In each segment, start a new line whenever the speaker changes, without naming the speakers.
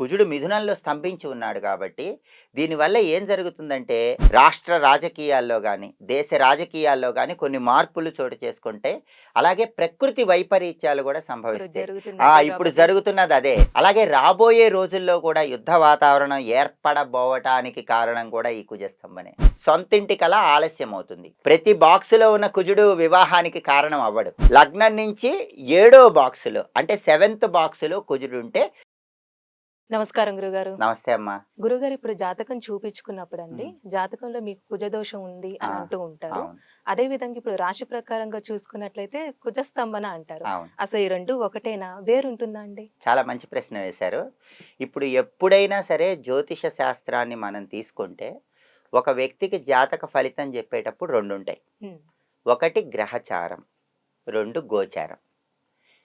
కుజుడు మిథునంలో స్తంభించి ఉన్నాడు కాబట్టి దీనివల్ల ఏం జరుగుతుందంటే రాష్ట్ర రాజకీయాల్లో కానీ దేశ రాజకీయాల్లో కానీ కొన్ని మార్పులు చోటు చేసుకుంటే అలాగే ప్రకృతి వైపరీత్యాలు కూడా సంభవిస్తాయి. ఇప్పుడు జరుగుతున్నది అదే. అలాగే రాబోయే రోజుల్లో కూడా యుద్ధ వాతావరణం ఏర్పడబోవటానికి కారణం కూడా ఈ కుజస్తంభనే. సొంతింటి కల ఆలస్యం అవుతుంది ప్రతి బాక్సులో ఉన్న కుజుడు వివాహానికి కారణం అవ్వడు. లగ్నం నుంచి ఏడో బాక్సులో అంటే సెవెంత్ బాక్సులో కుజుడు ఉంటే
నమస్కారం గురుగారు.
నమస్తే అమ్మా.
గురుగారు ఇప్పుడు జాతకం చూపించుకున్నప్పుడు అండి. జాతకంలో మీకు కుజదోషం ఉంది అని అంటూ ఉంటారు. అదే విధంగా ఇప్పుడు రాశి ప్రకారంగా చూసుకున్నట్లయితే కుజస్తంభన అంటారు. అసలు ఈ రెండు ఒకటేనా? వేరుంటుందా అండి?
చాలా మంచి ప్రశ్న వేశారు. ఇప్పుడు ఎప్పుడైనా సరే జ్యోతిష శాస్త్రాన్ని మనం తీసుకుంటే ఒక వ్యక్తికి జాతక ఫలితం చెప్పేటప్పుడు రెండు ఉంటాయి. ఒకటి గ్రహచారం రెండు గోచారం.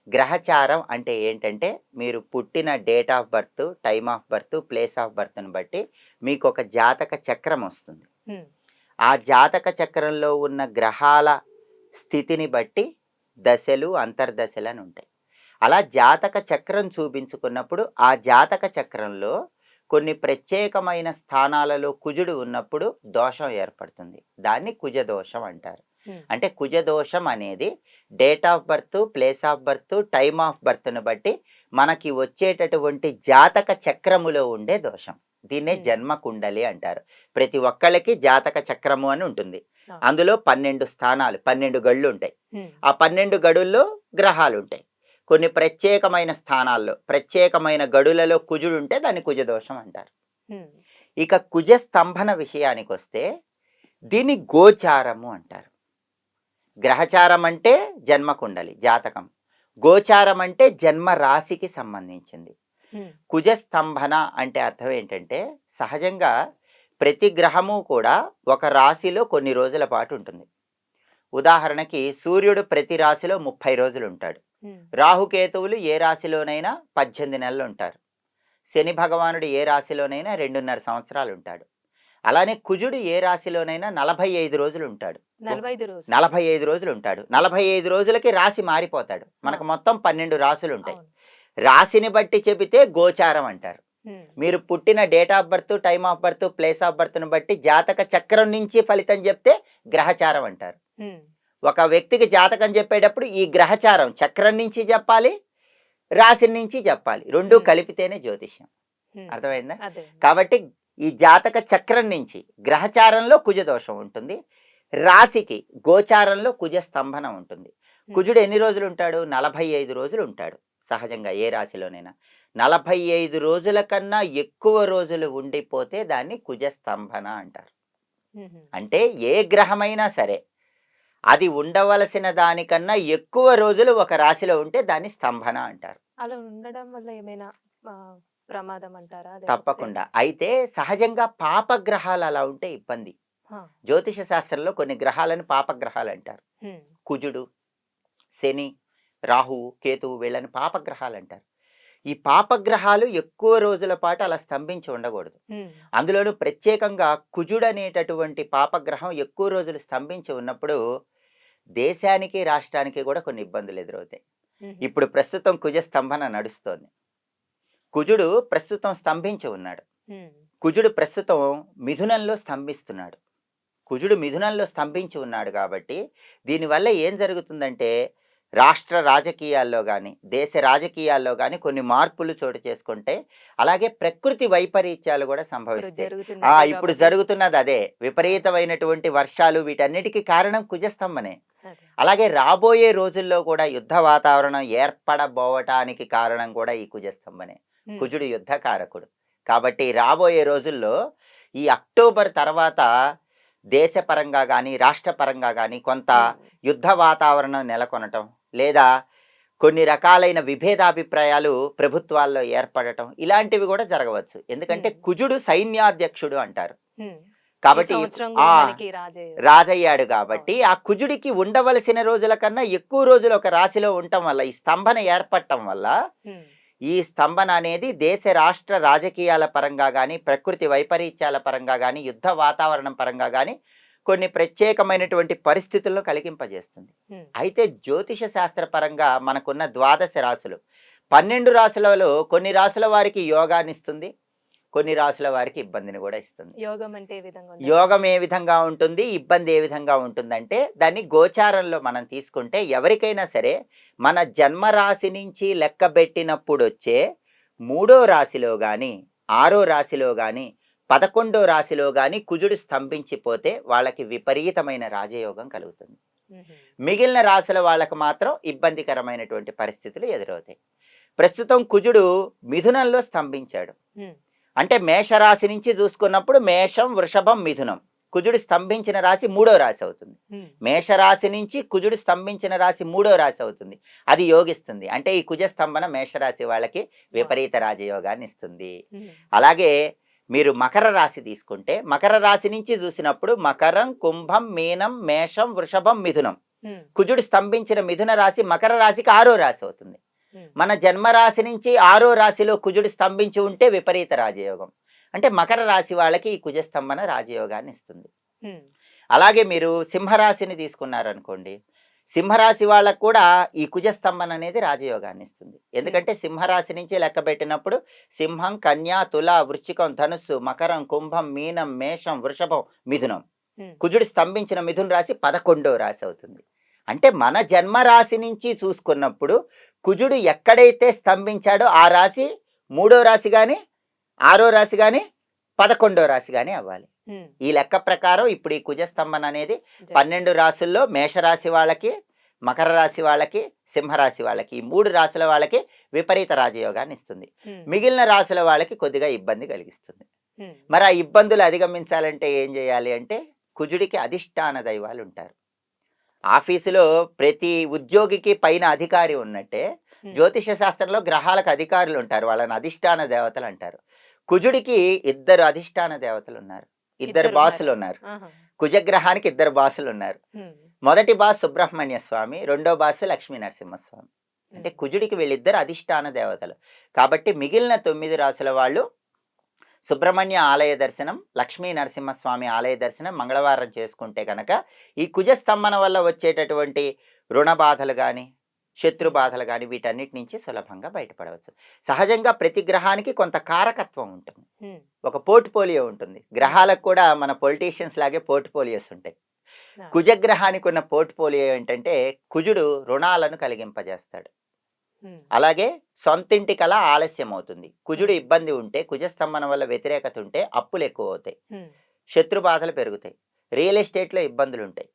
గ్రహచారం అంటే ఏంటంటే మీరు పుట్టిన date of birth time of birth place of బర్త్ని బట్టి మీకు ఒక జాతక చక్రం వస్తుంది. ఆ జాతక చక్రంలో ఉన్న గ్రహాల స్థితిని బట్టి దశలు అంతర్దశలు అని ఉంటాయి అలా జాతక చక్రం చూపించుకున్నప్పుడు ఆ జాతక చక్రంలో కొన్ని ప్రత్యేకమైన స్థానాలలో కుజుడు ఉన్నప్పుడు దోషం ఏర్పడుతుంది దాన్ని కుజ దోషం అంటారు. అంటే కుజ దోషం అనేది date of birth place of birth time of బర్త్ను బట్టి మనకి వచ్చేటటువంటి జాతక చక్రములో ఉండే దోషం దీన్నే. జన్మ కుండలి అంటారు ప్రతి ఒక్కళ్ళకి జాతక చక్రము అని ఉంటుంది. అందులో పన్నెండు స్థానాలు పన్నెండు గళ్ళు ఉంటాయి. ఆ పన్నెండు గడుల్లో గ్రహాలు ఉంటాయి కొన్ని ప్రత్యేకమైన స్థానాల్లో ప్రత్యేకమైన గడులలో కుజుడు ఉంటే దాన్ని కుజదోషం అంటారు. ఇక కుజ స్తంభన విషయానికి వస్తే దీన్ని గోచారము అంటారు గ్రహచారం అంటే జన్మకుండలి జాతకం. గోచారం అంటే జన్మ రాశికి సంబంధించింది.
మ్మ్.
కుజ స్తంభన అంటే అర్థం ఏంటంటే సహజంగా ప్రతి గ్రహము కూడా ఒక రాశిలో కొన్ని రోజుల పాటు ఉంటుంది. ఉదాహరణకి సూర్యుడు ప్రతి రాశిలో ముప్పై రోజులు ఉంటాడు. రాహుకేతువులు ఏ రాశిలోనైనా పద్దెనిమిది నెలలు ఉంటారు శని భగవానుడు ఏ రాశిలోనైనా రెండున్నర సంవత్సరాలు ఉంటాడు అలానే కుజుడు ఏ రాశిలోనైనా నలభై ఐదు రోజులు ఉంటాడు.
నలభై ఐదు రోజులు.
ఉంటాడు. నలభై ఐదు రోజులకి రాశి మారిపోతాడు. మనకు మొత్తం పన్నెండు రాశులు ఉంటాయి. రాశిని బట్టి చెబితే గోచారం అంటారు. మీరు పుట్టిన date of birth time of birth place of బర్త్ను బట్టి జాతక చక్రం నుంచి ఫలితం చెప్తే గ్రహచారం అంటారు. ఒక వ్యక్తికి జాతకం చెప్పేటప్పుడు ఈ గ్రహచారం చక్రం నుంచి చెప్పాలి రాశి నుంచి చెప్పాలి. రెండు. కలిపితేనే జ్యోతిష్యం. అర్థమైందా. కాబట్టి ఈ జాతక చక్రం నుంచి గ్రహచారంలో కుజ దోషం ఉంటుంది. రాశికి గోచారంలో కుజ స్తంభన ఉంటుంది కుజుడు ఎన్ని రోజులు ఉంటాడు నలభై ఐదు రోజులు ఉంటాడు సహజంగా ఏ రాశిలోనైనా. నలభై ఐదు రోజుల కన్నా ఎక్కువ రోజులు ఉండిపోతే దాన్ని కుజ స్తంభన అంటారు. అంటే ఏ గ్రహమైనా సరే అది ఉండవలసిన దానికన్నా ఎక్కువ రోజులు ఒక రాశిలో ఉంటే దాన్ని స్తంభన అంటారు.
అలా ఉండడం వల్ల ఏమైనా ప్రమాదం అంటారా
తప్పకుండా అయితే సహజంగా పాపగ్రహాలు అలా ఉంటే ఇబ్బంది. జ్యోతిష శాస్త్రంలో కొన్ని గ్రహాలను పాపగ్రహాలు అంటారు
మ్మ్.
కుజుడు శని రాహువు కేతువు వీళ్ళని పాపగ్రహాలు అంటారు ఈ పాపగ్రహాలు ఎక్కువ రోజుల పాటు అలా స్తంభించి ఉండకూడదు. అందులోనూ ప్రత్యేకంగా కుజుడు అనేటటువంటి పాపగ్రహం ఎక్కువ రోజులు స్తంభించి ఉన్నప్పుడు దేశానికి రాష్ట్రానికి కూడా కొన్ని ఇబ్బందులు ఎదురవుతాయి. ఇప్పుడు ప్రస్తుతం కుజ స్తంభన నడుస్తోంది కుజుడు ప్రస్తుతం స్తంభించి ఉన్నాడు. కుజుడు ప్రస్తుతం మిథునంలో స్తంభిస్తున్నాడు కుజుడు మిథునంలో స్తంభించి ఉన్నాడు కాబట్టి దీనివల్ల ఏం జరుగుతుందంటే రాష్ట్ర రాజకీయాల్లో కానీ దేశ రాజకీయాల్లో కానీ కొన్ని మార్పులు చోటు చేసుకుంటే అలాగే ప్రకృతి వైపరీత్యాలు కూడా సంభవిస్తాయి ఆ ఇప్పుడు జరుగుతున్నది అదే విపరీతమైనటువంటి వర్షాలు వీటన్నిటికీ కారణం కుజస్తంభనే. అలాగే రాబోయే రోజుల్లో కూడా యుద్ధ వాతావరణం ఏర్పడబోవటానికి కారణం కూడా ఈ కుజస్తంభనే. కుజుడు యుద్ధకారకుడు. కాబట్టి రాబోయే రోజుల్లో ఈ అక్టోబర్ తర్వాత దేశపరంగా కానీ రాష్ట్రపరంగా కానీ కొంత. యుద్ధ వాతావరణం నెలకొనటం లేదా కొన్ని రకాలైన విభేదాభిప్రాయాలు ప్రభుత్వాల్లో ఏర్పడటం ఇలాంటివి కూడా జరగవచ్చు. ఎందుకంటే. కుజుడు సైన్యాధ్యక్షుడు అంటారు. కాబట్టి రాజయ్యాడు. కాబట్టి ఆ కుజుడికి ఉండవలసిన రోజుల కన్నా ఎక్కువ రోజులు ఒక రాశిలో ఉండటం వల్ల ఈ స్తంభన ఏర్పడటం వల్ల. ఈ స్తంభన అనేది దేశ రాష్ట్ర రాజకీయాల పరంగా కానీ ప్రకృతి వైపరీత్యాల పరంగా కానీ యుద్ధ వాతావరణం పరంగా కానీ కొన్ని ప్రత్యేకమైనటువంటి పరిస్థితుల్లో కలిగింపజేస్తుంది. అయితే జ్యోతిష శాస్త్ర పరంగా మనకున్న ద్వాదశ రాశులు పన్నెండు రాశులలో కొన్ని రాశుల వారికి యోగాన్ని ఇస్తుంది కొన్ని రాశుల వారికి ఇబ్బందిని కూడా ఇస్తుంది
యోగం అంటే ఏ విధంగా?
యోగం ఏ విధంగా ఉంటుంది ఇబ్బంది ఏ విధంగా ఉంటుందంటే దాన్ని గోచారంలో మనం తీసుకుంటే ఎవరికైనా సరే మన జన్మ రాశి నుంచి లెక్క పెట్టినప్పుడు వచ్చే మూడో రాశిలో కానీ ఆరో రాశిలో కానీ పదకొండో రాశిలో కానీ కుజుడు స్తంభించిపోతే వాళ్ళకి విపరీతమైన రాజయోగం కలుగుతుంది. మిగిలిన రాశుల వాళ్ళకు మాత్రం ఇబ్బందికరమైనటువంటి పరిస్థితులు ఎదురవుతాయి ప్రస్తుతం కుజుడు మిథునంలో స్తంభించాడు. అంటే మేషరాశి నుంచి చూసుకున్నప్పుడు మేషం వృషభం మిథునం కుజుడు స్తంభించిన రాశి మూడో రాశి అవుతుంది. మేషరాశి నుంచి కుజుడు స్తంభించిన రాశి మూడో రాశి అవుతుంది అది యోగిస్తుంది అంటే ఈ కుజ స్తంభన మేషరాశి వాళ్ళకి విపరీత రాజయోగాన్ని ఇస్తుంది. అలాగే మీరు మకర రాశి తీసుకుంటే మకర రాశి నుంచి చూసినప్పుడు మకరం కుంభం మీనం మేషం వృషభం మిథునం. కుజుడు స్తంభించిన మిథున రాశి మకర రాశికి ఆరో రాశి అవుతుంది. మన జన్మరాశి నుంచి ఆరో రాశిలో కుజుడు స్తంభించి ఉంటే విపరీత రాజయోగం. అంటే మకర రాశి వాళ్ళకి ఈ కుజ స్తంభన రాజయోగాన్ని ఇస్తుంది. అలాగే మీరు సింహరాశిని తీసుకున్నారనుకోండి సింహరాశి వాళ్ళకు కూడా ఈ కుజస్తంభన అనేది రాజయోగాన్ని ఇస్తుంది. ఎందుకంటే సింహరాశి నుంచి లెక్క పెట్టినప్పుడు సింహం కన్యా తుల వృశ్చికం ధనుస్సు మకరం కుంభం మీనం మేషం వృషభం మిథునం. కుజుడు స్తంభించిన మిథున రాశి పదకొండో రాశి అవుతుంది. అంటే మన జన్మ రాశి నుంచి చూసుకున్నప్పుడు కుజుడు ఎక్కడైతే స్తంభించాడో ఆ రాశి మూడో రాశి కానీ ఆరో రాశి కానీ పదకొండో రాశి కానీ అవ్వాలి. ఈ లెక్క ప్రకారం ఇప్పుడు ఈ కుజస్తంభన అనేది. పన్నెండు రాసుల్లో మేషరాశి వాళ్ళకి మకర రాశి వాళ్ళకి సింహరాశి వాళ్ళకి ఈ మూడు రాశుల వాళ్ళకి విపరీత రాజయోగాన్ని ఇస్తుంది. మిగిలిన రాశుల వాళ్ళకి కొద్దిగా ఇబ్బంది కలిగిస్తుంది. మరి ఆ ఇబ్బందులు అధిగమించాలంటే ఏం చేయాలి అంటే కుజుడికి అధిష్టాన దైవాలు ఉంటారు ఆఫీసులో ప్రతి ఉద్యోగికి పైన అధికారి ఉన్నట్టే. జ్యోతిష శాస్త్రంలో గ్రహాలకు అధికారులు ఉంటారు వాళ్ళని అధిష్టాన దేవతలు అంటారు కుజుడికి ఇద్దరు అధిష్టాన దేవతలు ఉన్నారు ఇద్దరు బాసులు ఉన్నారు. కుజగ్రహానికి ఇద్దరు బాసులు ఉన్నారు. మొదటి బాస్ సుబ్రహ్మణ్య స్వామి రెండో బాస్ లక్ష్మీ నరసింహస్వామి అంటే. కుజుడికి వీళ్ళిద్దరు అధిష్టాన దేవతలు కాబట్టి మిగిలిన తొమ్మిది రాసుల వాళ్ళు సుబ్రహ్మణ్య ఆలయ దర్శనం లక్ష్మీ నరసింహస్వామి ఆలయ దర్శనం మంగళవారం చేసుకుంటే కనుక ఈ కుజస్తంభన వల్ల వచ్చేటటువంటి రుణ బాధలు కానీ శత్రు బాధలు కానీ వీటన్నిటి నుంచి సులభంగా బయటపడవచ్చు సహజంగా ప్రతి గ్రహానికి కొంత కారకత్వం ఉంటుంది. ఒక పోర్ట్ఫోలియో ఉంటుంది గ్రహాలకు కూడా మన పొలిటీషియన్స్ లాగే పోర్ట్ఫోలియోస్ ఉంటాయి. కుజగ్రహానికి ఉన్న పోర్ట్ఫోలియో ఏంటంటే కుజుడు రుణాలను కలిగింపజేస్తాడు. అలాగే సొంతింటి కల ఆలస్యం అవుతుంది కుజుడు ఇబ్బంది ఉంటే కుజస్తంభన వల్ల వ్యతిరేకత ఉంటే అప్పులు ఎక్కువ అవుతాయి. శత్రు బాధలు పెరుగుతాయి. రియల్ ఎస్టేట్లో ఇబ్బందులు ఉంటాయి.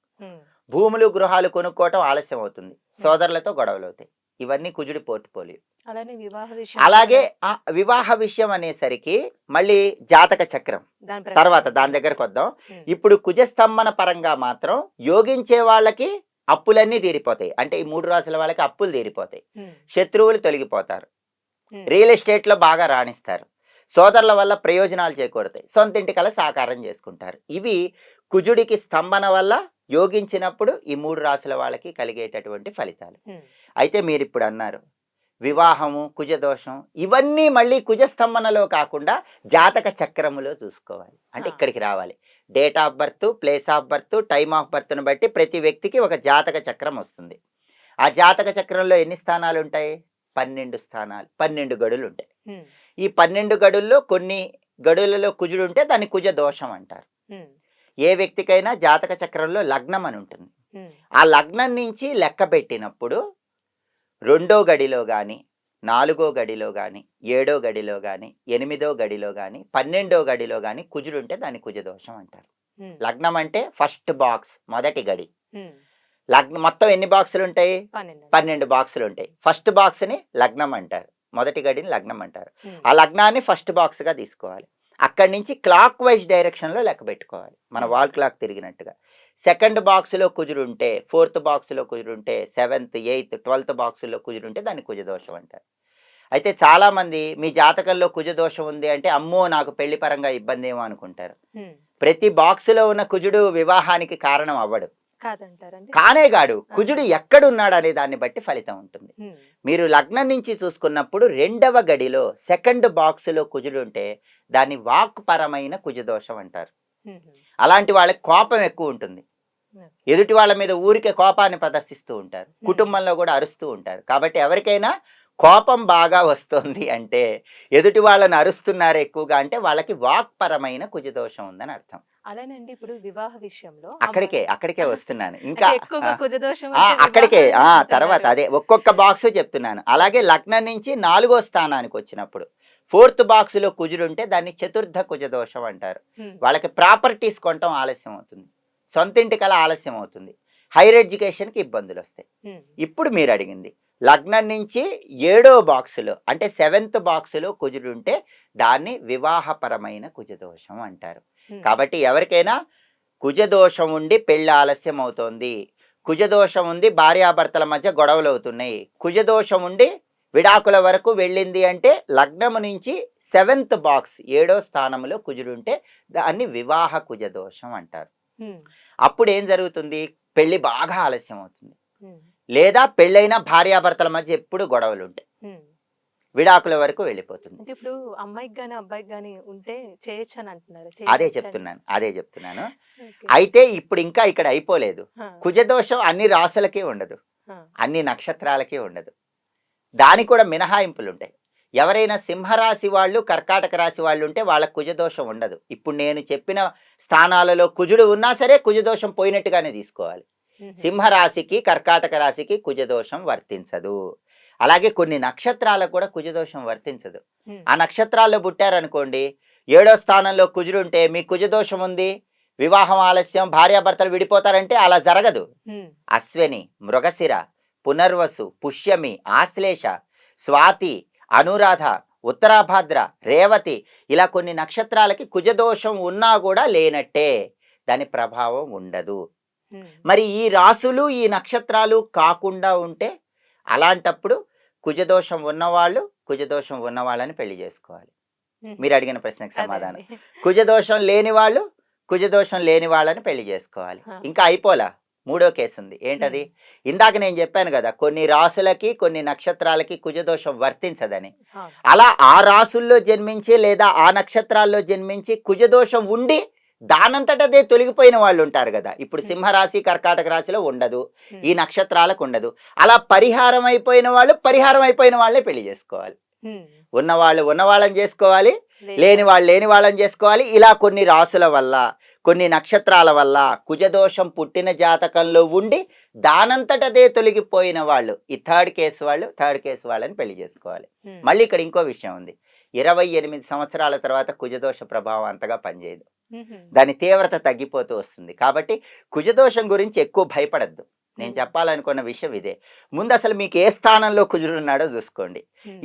భూములు గృహాలు కొనుక్కోవటం ఆలస్యం అవుతుంది సోదరులతో గొడవలు అవుతాయి ఇవన్నీ కుజుడి పోర్ట్ఫోలియో.
అలానే వివాహ విషయం
అలాగే ఆ వివాహ విషయం అనేసరికి మళ్ళీ జాతక చక్రం. తర్వాత దాని దగ్గరకు వద్దాం. ఇప్పుడు కుజస్తంభన పరంగా మాత్రం యోగించే వాళ్ళకి అప్పులన్నీ తీరిపోతాయి. అంటే ఈ మూడు రాసుల వాళ్ళకి అప్పులు తీరిపోతాయి. శత్రువులు తొలగిపోతారు. రియల్ ఎస్టేట్లో బాగా రాణిస్తారు. సోదరుల వల్ల ప్రయోజనాలు చేకూడతాయి సొంత ఇంటి కల సాకారం చేసుకుంటారు. ఇవి కుజుడికి స్తంభన వల్ల యోగించినప్పుడు ఈ మూడు రాసుల వాళ్ళకి కలిగేటటువంటి ఫలితాలు. అయితే మీరు ఇప్పుడు అన్నారు వివాహము కుజదోషం ఇవన్నీ మళ్ళీ కుజస్తంభనలో కాకుండా జాతక చక్రములో చూసుకోవాలి అంటే. ఇక్కడికి రావాలి date of birth place of birth time of బర్త్ను బట్టి ప్రతి వ్యక్తికి ఒక జాతక చక్రం వస్తుంది ఆ జాతక చక్రంలో ఎన్ని స్థానాలు ఉంటాయి పన్నెండు స్థానాలు పన్నెండు గడులు ఉంటాయి. ఈ పన్నెండు గడుల్లో కొన్ని గడులలో కుజుడు ఉంటే దాన్ని కుజ దోషం అంటారు. ఏ వ్యక్తికైనా జాతక చక్రంలో లగ్నం అని ఉంటుంది. ఆ లగ్నం నుంచి లెక్క పెట్టినప్పుడు రెండో గడిలో కానీ నాలుగో గడిలో కానీ ఏడో గడిలో కానీ ఎనిమిదో గడిలో కానీ పన్నెండో గడిలో కానీ కుజుడుంటే దాన్ని కుజదోషం అంటారు. లగ్నం అంటే ఫస్ట్ బాక్స్ మొదటి గడి. లగ్నం మొత్తం ఎన్ని బాక్సులు ఉంటాయి
పన్నెండు
బాక్సులు ఉంటాయి ఫస్ట్ బాక్స్ని లగ్నం అంటారు మొదటి గడిని లగ్నం అంటారు. ఆ లగ్నాన్ని ఫస్ట్ బాక్స్గా తీసుకోవాలి. అక్కడి నుంచి క్లాక్ వైజ్ డైరెక్షన్లో లెక్క పెట్టుకోవాలి. మన వాల్ క్లాక్ తిరిగినట్టుగా. సెకండ్ బాక్స్లో కుజురుంటే ఫోర్త్ బాక్స్లో కుజురుంటే సెవెంత్ ఎయిత్ ట్వెల్త్ బాక్సుల్లో కుజురుంటే దాన్ని కుజదోషం అంటారు. అయితే చాలామంది మీ జాతకంలో కుజదోషం ఉంది అంటే అమ్మో నాకు పెళ్ళి పరంగా ఇబ్బంది ఏమో అనుకుంటారు. ప్రతి బాక్సులో ఉన్న కుజుడు వివాహానికి కారణం అవ్వడు. కానే గాడు కుజుడు ఎక్కడున్నాడు అనే దాన్ని బట్టి ఫలితం ఉంటుంది. మీరు లగ్నం నుంచి చూసుకున్నప్పుడు రెండవ గడిలో సెకండ్ బాక్సులో కుజుడు ఉంటే దాన్ని వాక్ పరమైన కుజదోషం అంటారు. అలాంటి వాళ్ళకి కోపం ఎక్కువ ఉంటుంది. ఎదుటి వాళ్ళ మీద ఊరికే కోపాన్ని ప్రదర్శిస్తూ ఉంటారు. కుటుంబంలో కూడా అరుస్తూ ఉంటారు. కాబట్టి ఎవరికైనా కోపం బాగా వస్తుంది అంటే ఎదుటి వాళ్ళని అరుస్తున్నారు ఎక్కువగా అంటే వాళ్ళకి వాక్పరమైన కుజదోషం ఉందని అర్థం.
అలానండి ఇప్పుడు వివాహ విషయంలో
అక్కడికే అక్కడికే వస్తున్నాను. ఇంకా అక్కడికే ఆ. తర్వాత అదే ఒక్కొక్క బాక్స్ చెప్తున్నాను. అలాగే లగ్నం నుంచి నాలుగో స్థానానికి వచ్చినప్పుడు ఫోర్త్ బాక్స్లో కుజుడుంటే దాన్ని చతుర్థ కుజదోషం అంటారు.
ఉమ్,
వాళ్ళకి ప్రాపర్టీస్ కొనటం ఆలస్యం అవుతుంది. సొంత ఇంటికల ఆలస్యం అవుతుంది. హైయర్ ఎడ్యుకేషన్కి ఇబ్బందులు వస్తాయి ఇప్పుడు మీరు అడిగింది లగ్నం నుంచి ఏడో బాక్సులో అంటే సెవెంత్ బాక్సులో కుజుడుంటే దాన్ని వివాహపరమైన కుజదోషం అంటారు. కాబట్టి ఎవరికైనా కుజదోషం ఉండి పెళ్ళి ఆలస్యం అవుతోంది కుజదోషం ఉంది భార్యాభర్తల మధ్య గొడవలు అవుతున్నాయి కుజదోషం ఉండి విడాకుల వరకు వెళ్ళింది అంటే లగ్నము నుంచి సెవెంత్ బాక్స్ ఏడో స్థానంలో కుజుడుంటే దాన్ని వివాహ కుజదోషం అంటారు.
ఉమ్,
అప్పుడు ఏం జరుగుతుంది? పెళ్ళి బాగా ఆలస్యం అవుతుంది. లేదా పెళ్ళైన భార్యాభర్తల మధ్య ఎప్పుడు గొడవలు ఉంటాయి. విడాకుల వరకు వెళ్ళిపోతుంది.
ఇప్పుడు అమ్మాయికి గాని అబ్బాయికి గాని ఉంటే చేయొచ్చు అని అంటున్నారు
అదే
చేయొచ్చని.
చెప్తున్నాను. అదే చెప్తున్నాను. అయితే ఇప్పుడు ఇంకా ఇక్కడ అయిపోలేదు. కుజదోషం అన్ని రాసులకి ఉండదు. అన్ని నక్షత్రాలకి ఉండదు. దానికి కూడా మినహాయింపులు ఉంటాయి ఎవరైనా సింహరాశి వాళ్ళు కర్కాటక రాశి వాళ్ళు ఉంటే వాళ్ళకి కుజదోషం ఉండదు. ఇప్పుడు నేను చెప్పిన స్థానాలలో కుజుడు ఉన్నా సరే కుజదోషం పోయినట్టుగానే తీసుకోవాలి. సింహరాశికి కర్కాటక రాశికి కుజదోషం వర్తించదు. అలాగే కొన్ని నక్షత్రాలకు కూడా కుజదోషం వర్తించదు. ఆ నక్షత్రాల్లో పుట్టారనుకోండి ఏడో స్థానంలో కుజుడు ఉంటే మీ కుజదోషం ఉంది వివాహం ఆలస్యం భార్యాభర్తలు విడిపోతారంటే అలా జరగదు. అశ్విని మృగశిర పునర్వసు పుష్యమి ఆశ్లేష స్వాతి అనురాధ ఉత్తరాభాద్ర రేవతి ఇలా కొన్ని నక్షత్రాలకి కుజదోషం ఉన్నా కూడా లేనట్టే. దాని ప్రభావం ఉండదు. మరి ఈ రాసులు ఈ నక్షత్రాలు కాకుండా ఉంటే అలాంటప్పుడు కుజదోషం ఉన్నవాళ్ళు కుజదోషం ఉన్నవాళ్ళని పెళ్ళి చేసుకోవాలి. మీరు అడిగిన ప్రశ్నకు సమాధానం. కుజదోషం లేని వాళ్ళు కుజదోషం లేని వాళ్ళని పెళ్ళి చేసుకోవాలి. ఇంకా అయిపోలా? మూడో కేసు ఉంది ఏంటది ఇందాక నేను చెప్పాను కదా కొన్ని రాసులకి కొన్ని నక్షత్రాలకి కుజదోషం వర్తించదని. అలా ఆ రాసుల్లో జన్మించి లేదా ఆ నక్షత్రాల్లో జన్మించి కుజదోషం ఉండి దానంతటదే తొలగిపోయిన వాళ్ళు ఉంటారు కదా. ఇప్పుడు. సింహరాశి కర్కాటక రాశిలో ఉండదు. ఈ నక్షత్రాలకు ఉండదు. అలా పరిహారం అయిపోయిన వాళ్ళు పరిహారం అయిపోయిన వాళ్ళే పెళ్ళి చేసుకోవాలి. ఉన్నవాళ్ళు ఉన్నవాళ్ళని చేసుకోవాలి. లేని వాళ్ళు లేని వాళ్ళని చేసుకోవాలి. ఇలా కొన్ని రాసుల వల్ల కొన్ని నక్షత్రాల వల్ల కుజదోషం పుట్టిన జాతకంలో ఉండి దానంతటదే తొలగిపోయిన వాళ్ళు ఈ థర్డ్ కేసు వాళ్ళు థర్డ్ కేసు వాళ్ళని పెళ్ళి చేసుకోవాలి. మళ్ళీ ఇక్కడ ఇంకో విషయం ఉంది. ఇరవై ఎనిమిది సంవత్సరాల తర్వాత కుజదోష ప్రభావం అంతగా పనిచేయదు. దాని తీవ్రత తగ్గిపోతూ వస్తుంది. కాబట్టి కుజదోషం గురించి ఎక్కువ భయపడద్దు. నేను చెప్పాలనుకున్న విషయం ఇదే. ముందు అసలు మీకు ఏ స్థానంలో కుజుడున్నాడో చూసుకోండి.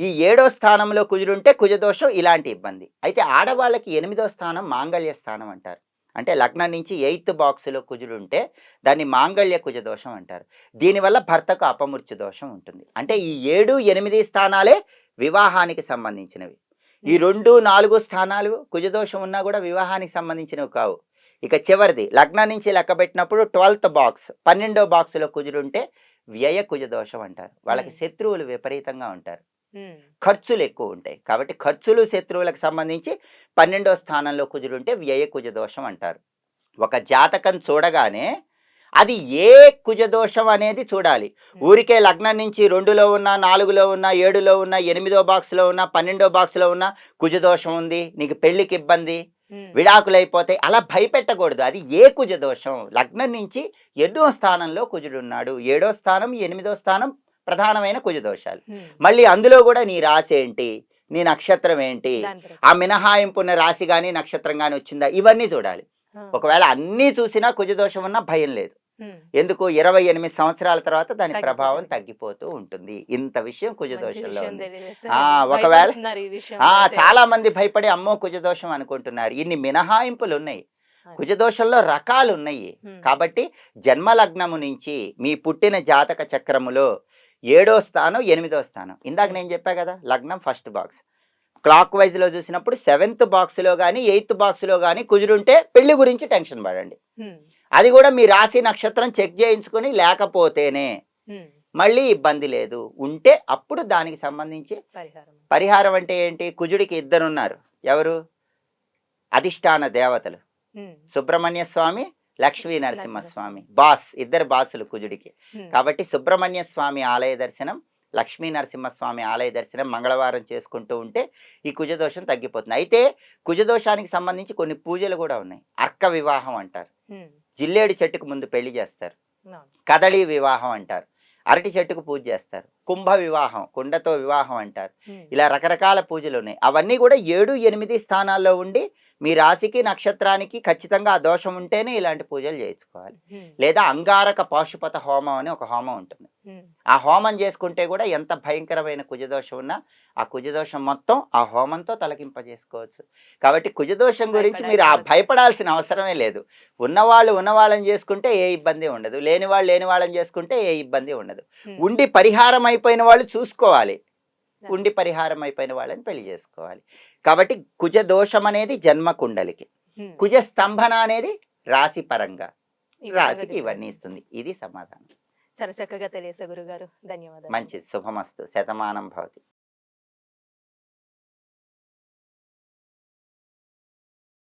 ఈ ఏడో స్థానంలో కుజుడుంటే కుజదోషం ఇలాంటి ఇబ్బంది. అయితే ఆడవాళ్ళకి ఎనిమిదో స్థానం మాంగళ్య స్థానం అంటారు. అంటే లగ్నం నుంచి ఎయిత్ బాక్స్లో కుజుడుంటే దాన్ని మాంగళ్య కుజదోషం అంటారు. దీనివల్ల భర్తకు అపమృత్యు దోషం ఉంటుంది. అంటే ఈ ఏడు ఎనిమిది స్థానాలే వివాహానికి సంబంధించినవి. ఈ రెండు నాలుగు స్థానాలు కుజదోషం ఉన్నా కూడా వివాహానికి సంబంధించినవి కావు. ఇక చివరిది లగ్నం నుంచి లెక్క పెట్టినప్పుడు ట్వెల్త్ బాక్స్ పన్నెండో బాక్స్లో కుజుడుంటే వ్యయ కుజదోషం అంటారు. వాళ్ళకి. శత్రువులు విపరీతంగా ఉంటారు. ఖర్చులు ఎక్కువ ఉంటాయి కాబట్టి ఖర్చులు శత్రువులకు సంబంధించి పన్నెండో స్థానంలో కుజుడుంటే వ్యయ కుజదోషం అంటారు. ఒక జాతకం చూడగానే అది ఏ కుజదోషం అనేది చూడాలి. ఊరికే లగ్నం నుంచి రెండులో ఉన్న నాలుగులో ఉన్న ఏడులో ఉన్న ఎనిమిదో బాక్స్లో ఉన్న పన్నెండో బాక్స్లో ఉన్న కుజదోషం ఉంది నీకు పెళ్ళికి ఇబ్బంది విడాకులు అయిపోతాయి అలా భయపెట్టకూడదు. అది ఏ కుజదోషం? లగ్నం నుంచి ఎన్నో స్థానంలో కుజుడున్నాడు. ఏడో స్థానం ఎనిమిదో స్థానం ప్రధానమైన కుజదోషాలు. మళ్ళీ అందులో కూడా నీ రాశి ఏంటి? నీ నక్షత్రం ఏంటి. ఆ మినహాయింపు ఉన్న రాశి కానీ నక్షత్రం కానీ వచ్చిందా? ఇవన్నీ చూడాలి. ఒకవేళ అన్నీ చూసినా కుజదోషం ఉన్నా భయం లేదు. ఎందుకు? ఇరవై ఎనిమిది సంవత్సరాల తర్వాత దాని. ప్రభావం తగ్గిపోతూ ఉంటుంది. ఇంత విషయం కుజదోషంలో ఉంది. ఆ, ఒకవేళ- ఆ. చాలా మంది భయపడి అమ్మో కుజదోషం అనుకుంటున్నారు. ఇన్ని మినహాయింపులు ఉన్నాయి. కుజదోషంలో రకాలు ఉన్నాయి కాబట్టి జన్మలగ్నము నుంచి మీ పుట్టిన జాతక చక్రములో ఏడో స్థానం ఎనిమిదో స్థానం. ఇందాక నేను చెప్పా కదా లగ్నం ఫస్ట్ బాక్స్ క్లాక్ వైజ్లో చూసినప్పుడు సెవెంత్ బాక్స్లో కానీ ఎయిత్ బాక్స్లో కానీ కుజుడుంటే పెళ్ళి గురించి టెన్షన్ పడండి. అది కూడా మీ రాశి నక్షత్రం చెక్ చేయించుకొని లేకపోతేనే మళ్ళీ ఇబ్బంది లేదు. ఉంటే అప్పుడు దానికి సంబంధించి
పరిహారం.
పరిహారం అంటే ఏంటి? కుజుడికి ఇద్దరున్నారు. ఎవరు? అధిష్టాన దేవతలు. సుబ్రహ్మణ్య స్వామి లక్ష్మీ నరసింహస్వామి బాస్ ఇద్దరు బాసులు కుజుడికి. కాబట్టి సుబ్రహ్మణ్య స్వామి ఆలయ దర్శనం లక్ష్మీ నరసింహస్వామి ఆలయ దర్శనం మంగళవారం చేసుకుంటూ ఉంటే ఈ కుజదోషం తగ్గిపోతుంది. అయితే కుజదోషానికి సంబంధించి కొన్ని పూజలు కూడా ఉన్నాయి. అర్క వివాహం అంటారు. జిల్లేడు చెట్టుకు ముందు పెళ్ళి చేస్తారు. కదళి వివాహం అంటారు. అరటి చెట్టుకు పూజ చేస్తారు. కుంభ వివాహం కుండతో వివాహం అంటారు. ఇలా రకరకాల పూజలు ఉన్నాయి. అవన్నీ కూడా ఏడు ఎనిమిది స్థానాల్లో ఉండి మీ రాశికి నక్షత్రానికి ఖచ్చితంగా ఆ దోషం ఉంటేనే ఇలాంటి పూజలు చేయించుకోవాలి. లేదా అంగారక పాశుపత హోమం అని ఒక హోమం ఉంటుంది. ఆ హోమం చేసుకుంటే కూడా ఎంత భయంకరమైన కుజదోషం ఉన్నా ఆ కుజదోషం మొత్తం ఆ హోమంతో తొలగింపజేసుకోవచ్చు కాబట్టి కుజదోషం గురించి మీరు ఆ
భయపడాల్సిన
అవసరమే లేదు. ఉన్నవాళ్ళు ఉన్నవాళ్ళని చేసుకుంటే ఏ ఇబ్బంది ఉండదు. లేని వాళ్ళు లేని వాళ్ళని చేసుకుంటే ఏ ఇబ్బంది ఉండదు. ఉండి పరిహారం అయిపోయిన వాళ్ళు చూసుకోవాలి. ఉండి పరిహారం అయిపోయిన వాళ్ళని పెళ్ళి చేసుకోవాలి. కాబట్టి కుజ దోషం అనేది జన్మ కుండలికి. కుజ స్తంభన అనేది రాశి పరంగా. రాశికి. ఇవన్నీ ఇస్తుంది. ఇది సమాధానం.
చాలా చక్కగా తెలియసే గురుగారు. ధన్యవాదాలు.
మంచిది. శుభమస్తు. శతమానం భవతి.